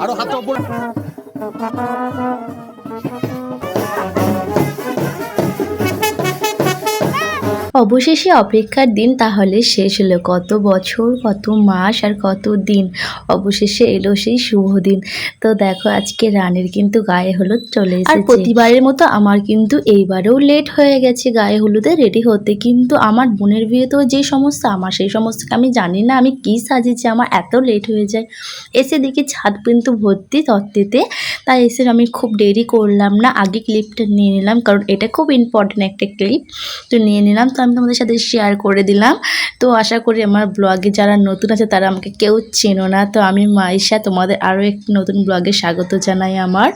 আরও হাতটা অবশেষে অপেক্ষার দিন তাহলে শেষ হলো। কত বছর কত মাস আর কত দিন? অবশেষে এলো সেই শুভ দিন। তো দেখো আজকে রানীর কিন্তু গায়ে হলুদ চলে আর প্রতিবারের মতো আমার কিন্তু এইবারেও লেট হয়ে গেছে গায়ে হলুদে রেডি হতে। কিন্তু আমার বোনের বিয়েতেও যে সমস্ত আমার সেই সমস্ত আমি জানি না আমি কি সাজিয়েছি আমার এত লেট হয়ে যায়। এসে দেখি ছাদ কিন্তু ভর্তি তত্ত্বেতে তাই এসে আমি খুব দেরি করলাম না। আগে ক্লিপটা নিয়ে নিলাম কারণ এটা খুব ইম্পর্টেন্ট একটা ক্লিপ তো নিয়ে নিলাম তো আমি তোমাদের সাথে শেয়ার করে দিলাম। তো আশা করি আমার ব্লগে যারা নতুন আছে, তারা আমাকে কেউ চেনো না। তো আমি মাইশা, তোমাদের আরও একটি নতুন ব্লগে স্বাগত জানাই আমার।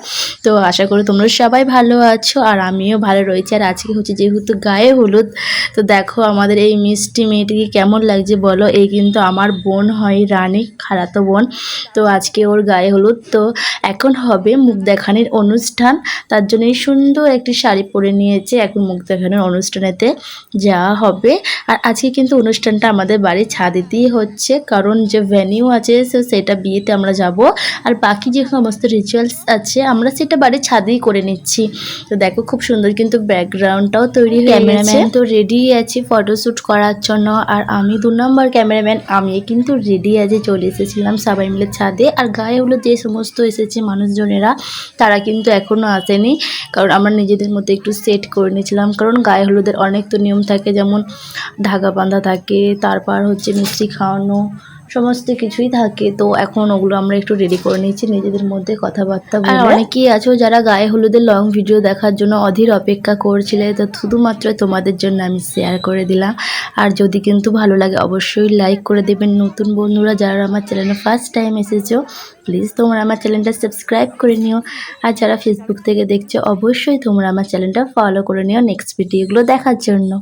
তো আশা করি তোমরা সবাই ভালো আছো, আর আমিও ভালো রয়েছি। আর আজকে হচ্ছে যেহেতু গায়ে হলুদ, তো দেখো আমাদের এই মিষ্টি মেয়েটিকে কেমন লাগছে বলো? এই কিন্তু আমার বোন হয় রানী, খালাতো বোন। তো আজকে ওর গায়ে হলুদ। তো এখন হবে মুখ দেখানোর অনুষ্ঠান। তার জন্য সুন্দর একটি শাড়ি পরে নিয়েছে এখন মুখ দেখানোর অনুষ্ঠানেতে যাওয়া হবে। আর আজকে কিন্তু অনুষ্ঠানটা আমাদের বাড়ির ছাদেতেই হচ্ছে। কারণ যে ভেনিউ আছে, তো সেটা বিয়েতে আমরা যাব। আর বাকি যে সমস্ত রিচুয়ালস আছে, আমরা সেটা বাড়ির ছাদেই করে নিচ্ছি। তো দেখো খুব সুন্দর কিন্তু ব্যাকগ্রাউন্ডটাও তৈরি ক্যামেরাম্যান তো রেডি আছে ফটোশ্যুট করার জন্য। আর আমি দু নম্বর ক্যামেরাম্যান আমি কিন্তু রেডি আছি চলে এসেছিলাম সবাই মিলে ছাদে। আর গায়ে হলো যে সমস্ত এসেছে মানুষজনেরা। তারা কিন্তু এখনও আসেনি। কারণ আমরা নিজেদের মধ্যে একটু সেট করে নিয়েছিলাম। কারণ গায়ে হলুদের অনেক তো নিয়ম থাকে যেমন ধাগা বাঁধা থাকে তারপর হচ্ছে মিষ্টি খাওয়ানো সমস্ত কিছুই থাকে। তো এখন ওগুলো আমরা একটু রেডি করে নিচ্ছি নিজেদের মধ্যে কথাবার্তা বলে। অনেকেই আছো যারা গায়ে হলুদের লং ভিডিও দেখার জন্য অধীর অপেক্ষা করছিলে তো শুধুমাত্র তোমাদের জন্য আমি শেয়ার করে দিলাম। আর যদি কিন্তু ভালো লাগে অবশ্যই লাইক করে দেবেন। নতুন বন্ধুরা যারা আমার চ্যানেলে ফার্স্ট টাইম এসেছ প্লিজ তোমরা আমার চ্যানেলটা সাবস্ক্রাইব করে নিও। আর যারা ফেসবুক থেকে দেখছ অবশ্যই তোমরা আমার চ্যানেলটা ফলো করে নিও নেক্সট ভিডিওগুলো দেখার জন্য।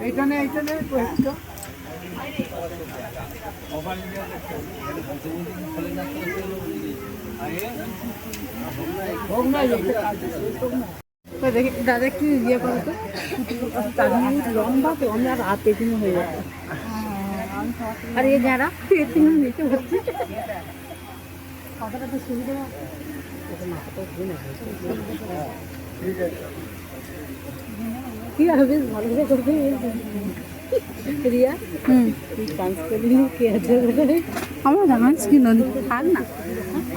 এইখানে এইখানে একটু দেখি দাদা একটু ইয়ে করো তো? তার লম্বা তো আমি আর হাত হয়ে যাচ্ছে আর এ যারা পেছনে নিচে হচ্ছে। কথাটা তো সুবিধা কি হবে? বেশ ভালো করে করবে রিয়া? হুম। ডান্স করলি? কে আছে? আমার ডান্স কি নদী থাক না।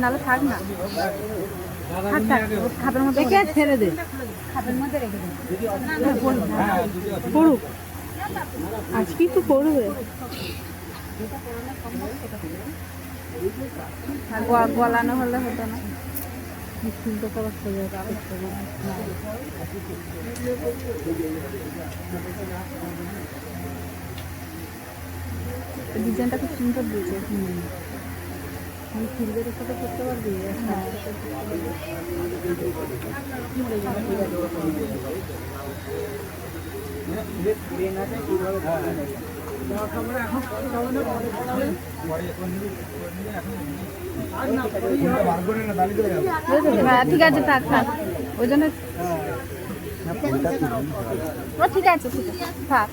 নাহলে থাক না। থাক থাক। খাতার মধ্যে রেখে ছেড়ে দে। খাতার মধ্যে রেখে দে। পড়ুক। আজকেই তো পড়বে। গলানো হলে হতো না। ফুলটা তো আবার সোজা করতে হবে। ডিজাইনটা খুব সুন্দর দিয়েছে। সাথে করতে পারবি? হ্যাঁ। হ্যাঁ, ঠিক আছে থাক থাক। ওই জন্য ঠিক আছে ঠিক আছে থাক।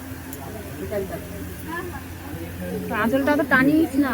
আঁচলটা তো টানিস না।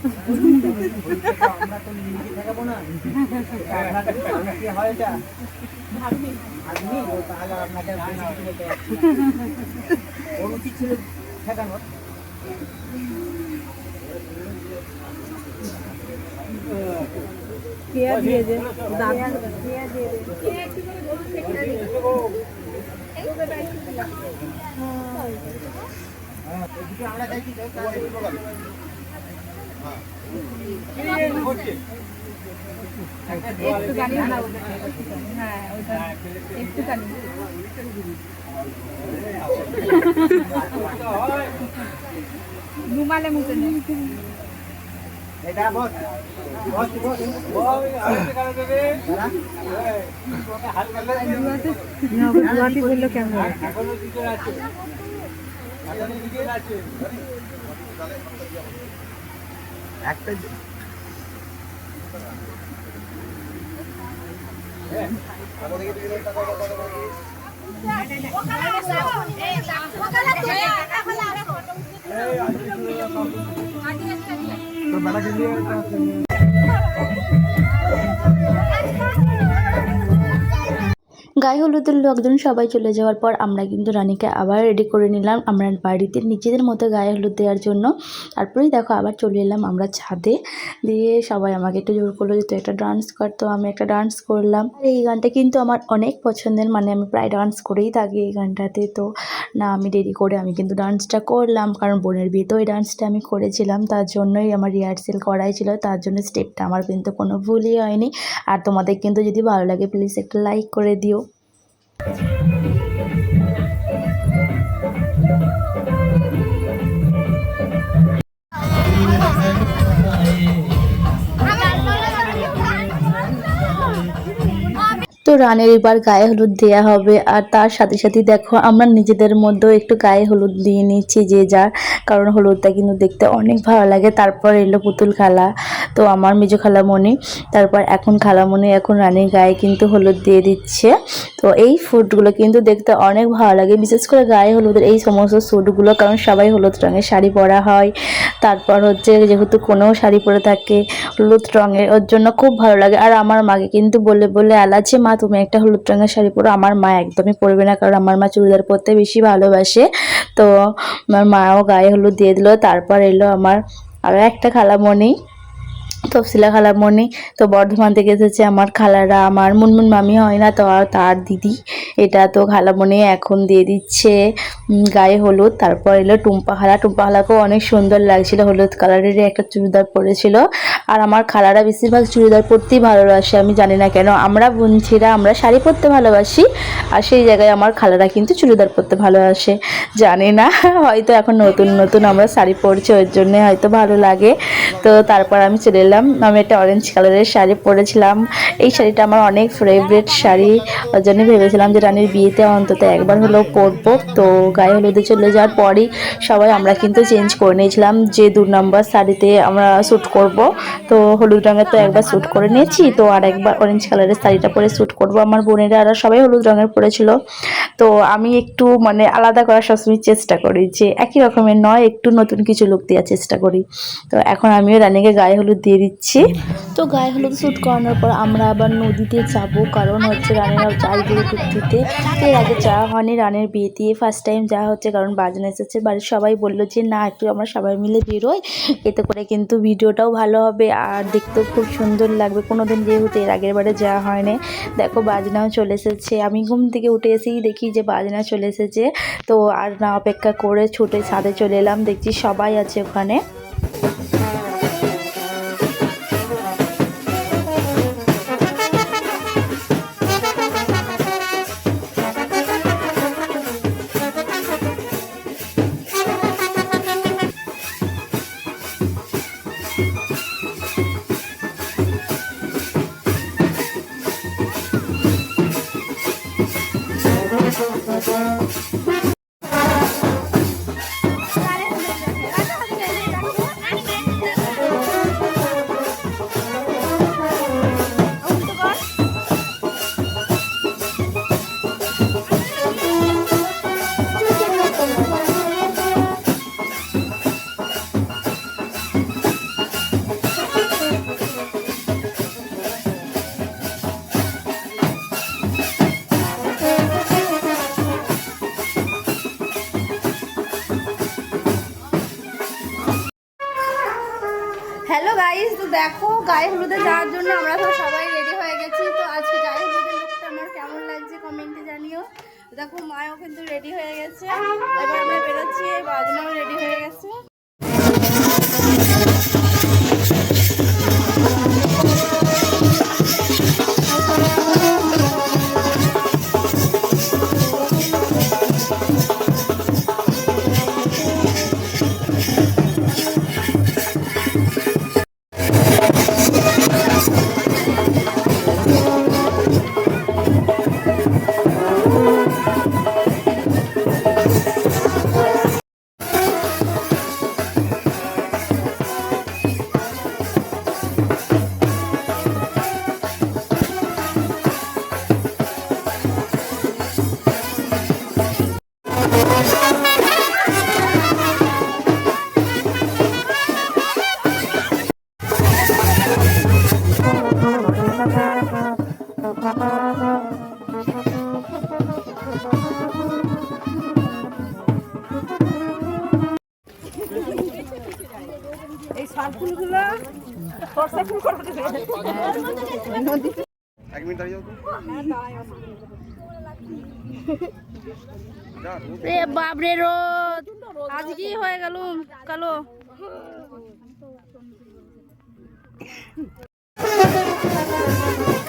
টান আমি কোনটা আমরা তো নিজে থাকাবো না আপনাদের কি হয় এটা ভাগ্নি ও তাহলে আপনাকে বেশি কিছু বলতে পারছি না। ওর উচিত ছিল ঠেকানোর কেয়া দিয়ে যে দাঁত এদিকে আমরা যাইছি যাই তাহলে একটু বলো। একটু গায়ে হলুদের লোকজন সবাই চলে যাওয়ার পর আমরা কিন্তু রানীকে আবার রেডি করে নিলাম আমরা বাড়িতে নিজেদের মতো গায়ে হলুদ দেওয়ার জন্য। তারপরেই দেখো আবার চলে এলাম আমরা ছাদে। দিয়ে সবাই আমাকে একটু জোর করল যে, তুই একটা ডান্স কর। তো আমি একটা ডান্স করলাম। এই গানটা কিন্তু আমার অনেক পছন্দের মানে আমি প্রায় ডান্স করেই থাকি এই গানটাতে। তো না, আমি দেরি করে আমি কিন্তু ডান্সটা করলাম, কারণ বোনের বিয়েতেও এই ডান্সটা আমি করেছিলাম। তার জন্যই আমার রিহার্সেল করাই ছিল, তার জন্য স্টেপটা আমার কিন্তু কোনো ভুলই হয়নি। আর তোমাদের কিন্তু যদি ভালো লাগে প্লিজ একটা লাইক করে দিও। তো রানের এবার গায়ে হলুদ দেওয়া হবে, আর তার সাথে সাথে দেখো আমরা নিজেদের মধ্যেও একটু গায়ে হলুদ দিয়ে নিচ্ছি যে যার, কারণ হলুদটা কিন্তু দেখতে অনেক ভালো লাগে। তারপর এলো পুতুল খালা, তো আমার মেজো খালামণি, তারপর এখন খালামণি এখন রানীর গায়ে কিন্তু হলুদ দিয়ে দিচ্ছে। তো এই ফুডগুলো কিন্তু দেখতে অনেক ভালো লাগে। বিশেষ করে গায়ে হলুদের এই সমস্ত স্যুটগুলো, কারণ সবাই হলুদ রঙের শাড়ি পরা হয়। তারপর হচ্ছে যেহেতু কোনো শাড়ি পরে থাকে, হলুদ রঙের, ওর জন্য খুব ভালো লাগে। আর আমার মাকে কিন্তু বলে বলে আলাচ্ছে মা, তুমি একটা হলুদ রঙের শাড়ি পরো। আমার মা একদমই পরবে না, কারণ আমার মা চুড়িদার পরতে বেশি ভালোবাসে। তো আমার মাও গায়ে হলুদ দিয়ে দিল। তারপর এলো আমার আরও একটা খালামণি। তফসিলা খালামণি তো বর্ধমান থেকে এসেছে আমার খালারা, আমার মুনমুন মামি হয় না তো আর তার দিদি। এটা তো খালামণি এখন দিয়ে দিচ্ছে। গায়ে হলুদ, তারপর এলো টুম্পা খালা টুম্পা খালাকেও অনেক সুন্দর লাগছিল, হলুদ কালারের একটা চুড়িদার পরেছিল। আর আমার খালারা বেশিরভাগ চুড়িদার পরতেই ভালোবাসে, আমি জানি না কেন। আমরা বোনছিরা, আমরা শাড়ি পরতে ভালোবাসি, আর সেই জায়গায় আমার খালারা কিন্তু চুড়িদার পরতে ভালোবাসে। জানি না, হয়তো এখন নতুন নতুন আমরা শাড়ি পরছি, ওর জন্যে হয়তো ভালো লাগে। তো তারপর আমি চলে এলাম আমি একটা অরেঞ্জ কালারের শাড়ি পরেছিলাম। এই শাড়িটা আমার অনেক ফেভারিট শাড়ি। ওর জন্য ভেবেছিলাম যে রানীর বিয়েতে অন্তত একবার হলেও পরবো। তো গায়ে হলুদে চলে যাওয়ার পরই সবাই আমরা কিন্তু চেঞ্জ করে নিয়েছিলাম যে দু নম্বর শাড়িতে আমরা শ্যুট করব। তো হলুদ রঙের তো একবার শ্যুট করে নিয়েছি। তো আর একবার অরেঞ্জ কালারের শাড়িটা পরে শ্যুট করব। আমার বোনেরা আর সবাই হলুদ রঙের পরেছিল। তো আমি একটু মানে আলাদা করার সবসময় চেষ্টা করি যে একই রকমের নয়, একটু নতুন কিছু লুক দেওয়ার চেষ্টা করি। তো এখন আমিও রানীকে গায়ে হলুদ দিয়ে দিচ্ছি। তো গায়ে হলুদ শ্যুট করানোর পর আমরা আবার নদীতে যাব, কারণ হচ্ছে রানীরা যায় গিয়ে দিতে এর আগে যাওয়া হয়নি, রানের বিয়েতে ফার্স্ট টাইম যাওয়া হচ্ছে, কারণ বাজনা এসেছে। বাড়ির সবাই বলল যে, না, একটু আমরা সবাই মিলে বেরোই। এতে করে কিন্তু ভিডিওটাও ভালো হবে, আর দেখতেও খুব সুন্দর লাগবে। কোনো দিন যেহেতু এর আগের বারে যাওয়া হয়নি। দেখো, বাজনাও চলে এসেছে। আমি ঘুম থেকে উঠে এসেই দেখি যে, বাজনা চলে এসেছে। তো আর না অপেক্ষা করে ছুটে ছাদে চলে এলাম। দেখছি সবাই আছে ওখানে। Bye. দেখো, গায়ে হলুদে যাওয়ার জন্য আমরা তো সবাই রেডি হয়ে গেছি। তো আজকে গায়ে হলুদের লুকটা আমার কেমন লাগছে কমেন্টে জানিও। দেখো মায়ও কিন্তু রেডি হয়ে গেছে। এবার আমরা বেরোচ্ছি বাজনাও রেডি হয়ে গেছে। রে বাপরে রোদ। আজ কি হয়ে গেল কালো? না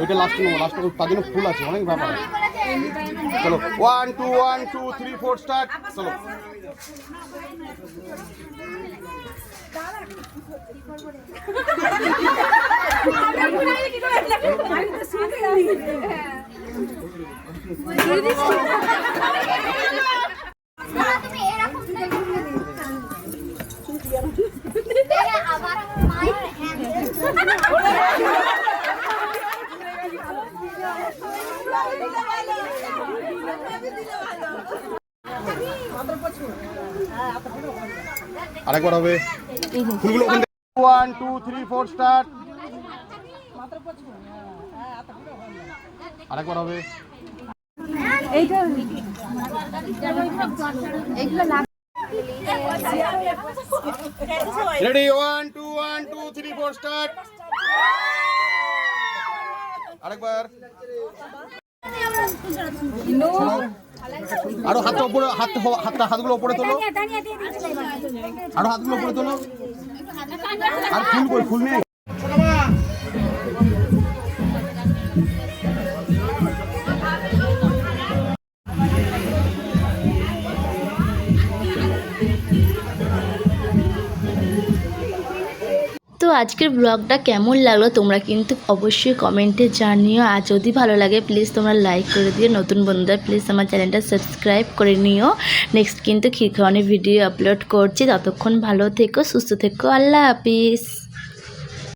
ওইটা লাস্ট নেব লাস্ট তার জন্য ফুল আছে অনেক ব্যাপার চলো one two one two three four start চলো। তুমি আরেকবার হবে। ফুলগুলো ওখান one two three four start আরেকবার হবে। Ready one two one two three four start আরেকবার। আরও হাতটা উপরে হাত হাতটা হাতগুলো উপরে তোলো। আরও হাতগুলো উপরে তোলো। আর ফুল ফুল নেই? আজকের ব্লগটা কেমন লাগল তোমরা কিন্তু অবশ্যই কমেন্টে জানিও। আর যদি ভালো লাগে প্লিজ তোমরা লাইক করে দিও। নতুন বন্ধুরা প্লিজ আমার চ্যানেলটা সাবস্ক্রাইব করে নিও। নেক্সট কিন্তু খিরখাওয়ানি ভিডিও আপলোড করছি। ততক্ষণ ভালো থেকো, সুস্থ থেকো। আল্লাহ হাফিজ।